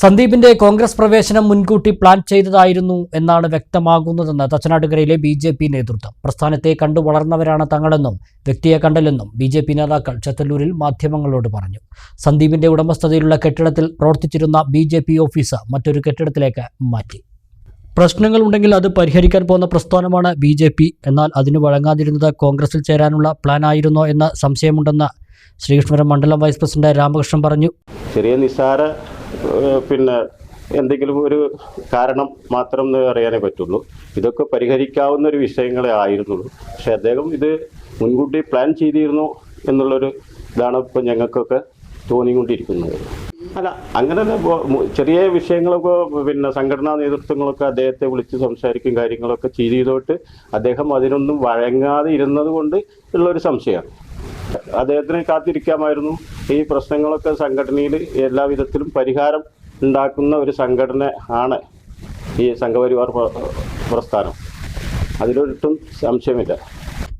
സന്ദീപിന്റെ കോൺഗ്രസ് പ്രവേശനം മുൻകൂട്ടി പ്ലാൻ ചെയ്തതായിരുന്നു എന്നാണ് വ്യക്തമാകുന്നതെന്ന് തച്ചനാട്ടുകരയിലെ ബി ജെ പി നേതൃത്വം. പ്രസ്ഥാനത്തെ കണ്ടു വളർന്നവരാണ് തങ്ങളെന്നും വ്യക്തിയെ കണ്ടല്ലെന്നും ബി ജെ പി നേതാക്കൾ ചത്തല്ലൂരിൽ മാധ്യമങ്ങളോട് പറഞ്ഞു. സന്ദീപിന്റെ ഉടമസ്ഥതയിലുള്ള കെട്ടിടത്തിൽ പ്രവർത്തിച്ചിരുന്ന ബി ജെ പി ഓഫീസ് മറ്റൊരു കെട്ടിടത്തിലേക്ക് മാറ്റി. പ്രശ്നങ്ങൾ ഉണ്ടെങ്കിൽ അത് പരിഹരിക്കാൻ പോകുന്ന പ്രസ്ഥാനമാണ് ബി ജെ പി. എന്നാൽ അതിന് വഴങ്ങാതിരുന്നത് കോൺഗ്രസിൽ ചേരാനുള്ള പ്ലാൻ ആയിരുന്നോ എന്ന സംശയമുണ്ടെന്ന് ശ്രീകൃഷ്ണപുരം മണ്ഡലം വൈസ് പ്രസിഡന്റ് രാമകൃഷ്ണൻ പറഞ്ഞു. ചെറിയ നിസ്സാര പിന്നെ എന്തെങ്കിലും ഒരു കാരണം മാത്രം എന്ന് അറിയാനേ പറ്റുള്ളൂ. ഇതൊക്കെ പരിഹരിക്കാവുന്ന ഒരു വിഷയങ്ങളെ ആയിരുന്നുള്ളൂ. പക്ഷെ അദ്ദേഹം ഇത് മുൻകൂട്ടി പ്ലാൻ ചെയ്തിരുന്നു എന്നുള്ളൊരു ഇതാണ് ഇപ്പോൾ ഞങ്ങൾക്കൊക്കെ തോന്നിക്കൊണ്ടിരിക്കുന്നത്. അല്ല. അങ്ങനെ ചെറിയ വിഷയങ്ങളൊക്കെ പിന്നെ സംഘടനാ നേതൃത്വങ്ങളൊക്കെ അദ്ദേഹത്തെ വിളിച്ച് സംസാരിക്കും കാര്യങ്ങളൊക്കെ ചെയ്തോട്ട് അദ്ദേഹം അതിനൊന്നും വഴങ്ങാതെ ഇരുന്നത് കൊണ്ട് ഉള്ളൊരു സംശയമാണ്. അദ്ദേഹത്തിന് കാത്തിരിക്കാമായിരുന്നു. ഈ പ്രശ്നങ്ങളൊക്കെ സംഘടനയിൽ എല്ലാ വിധത്തിലും പരിഹാരം ഉണ്ടാക്കുന്ന ഒരു സംഘടന ആണ് ഈ സംഘപരിവാർ പ്ര- പ്രസ്ഥാനം. അതിലൊട്ടും സംശയമില്ല.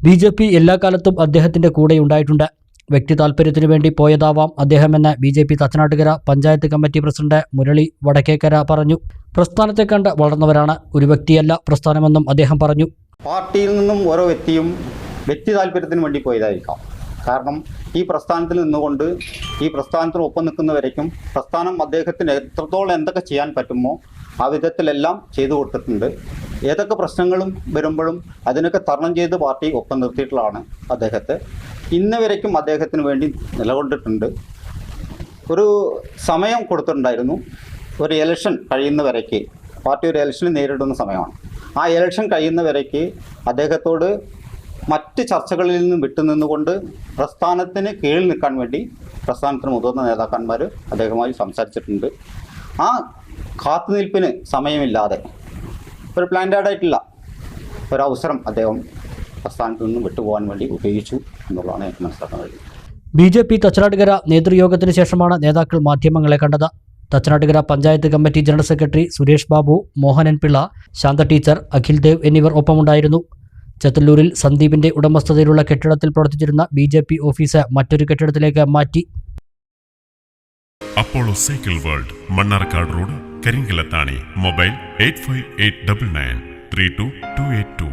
ബി ജെ പി എല്ലാ കാലത്തും അദ്ദേഹത്തിന്റെ കൂടെ ഉണ്ടായിട്ടുണ്ട്. വ്യക്തി താല്പര്യത്തിനു വേണ്ടി പോയതാവാം അദ്ദേഹമെന്ന് B J P Thachanattukara panchayat committee president Murali Vadakkekara പറഞ്ഞു. പ്രസ്ഥാനത്തെ കണ്ട് വളർന്നവരാണ്. ഒരു വ്യക്തിയല്ല പ്രസ്ഥാനമെന്നും അദ്ദേഹം പറഞ്ഞു. പാർട്ടിയിൽ നിന്നും ഓരോ വ്യക്തിയും വ്യക്തി താല്പര്യത്തിന് വേണ്ടി പോയതായിരിക്കാം. കാരണം ഈ പ്രസ്ഥാനത്തിൽ നിന്നുകൊണ്ട് ഈ പ്രസ്ഥാനത്തിന് ഒപ്പം നിൽക്കുന്നവരേക്കും പ്രസ്ഥാനം അദ്ദേഹത്തിന് എത്രത്തോളം എന്തൊക്കെ ചെയ്യാൻ പറ്റുമോ ആ വിധത്തിലെല്ലാം ചെയ്തു കൊടുത്തിട്ടുണ്ട്. ഏതൊക്കെ പ്രശ്നങ്ങളും വരുമ്പോഴും അതിനൊക്കെ തരണം ചെയ്ത് പാർട്ടി ഒപ്പം നിർത്തിയിട്ടുള്ളതാണ് അദ്ദേഹത്തെ. ഇന്ന് വരയ്ക്കും അദ്ദേഹത്തിന് വേണ്ടി നിലകൊണ്ടിട്ടുണ്ട്. ഒരു സമയം കൊടുത്തിട്ടുണ്ടായിരുന്നു. ഒരു ഇലക്ഷൻ കഴിയുന്നവരേക്ക്. പാർട്ടി ഒരു എലക്ഷന് നേരിടുന്ന സമയമാണ്. ആ ഇലക്ഷൻ കഴിയുന്നവരേക്ക് അദ്ദേഹത്തോട് മറ്റ് ചർച്ചകളിൽ നിന്നും വിട്ടുനിന്നുകൊണ്ട് പ്രസ്ഥാനത്തിന് കീഴിൽ നിൽക്കാൻ വേണ്ടി പ്രസ്ഥാനത്തിന് മുതിർന്ന നേതാക്കന്മാർ അദ്ദേഹമായി സംസാരിച്ചിട്ടുണ്ട്. ആ കാത്തുനിൽപ്പിന് സമയമില്ലാതെ ഒരു പ്ലാൻഡേഡ് ആയിട്ടുള്ള ഒരു അവസരം അദ്ദേഹം പ്രസ്ഥാനത്ത് നിന്നും വിട്ടുപോകാൻ വേണ്ടി ഉപയോഗിച്ചു എന്നുള്ളതാണ് എനിക്ക് മനസ്സിലാക്കാൻ കഴിയുന്നത്. ബി ജെ പി തച്ചനാട്ടുകര നേതൃയോഗത്തിന് ശേഷമാണ് നേതാക്കൾ മാധ്യമങ്ങളെ കണ്ടത്. Thachanattukara panchayat committee general secretary Suresh Babu Mohanan Pillai Shantha teacher Akhil Dev എന്നിവർ ഒപ്പമുണ്ടായിരുന്നു. ചത്തല്ലൂരിൽ സന്ദീപിന്റെ ഉടമസ്ഥതയിലുള്ള കെട്ടിടത്തിൽ പ്രവർത്തിച്ചിരുന്ന ബി ജെ പി ഓഫീസ് മറ്റൊരു കെട്ടിടത്തിലേക്ക് മാറ്റി. Apollo cycle world Mannarkkad road Karinkallathani mobile eight five eight double nine three two two eight two.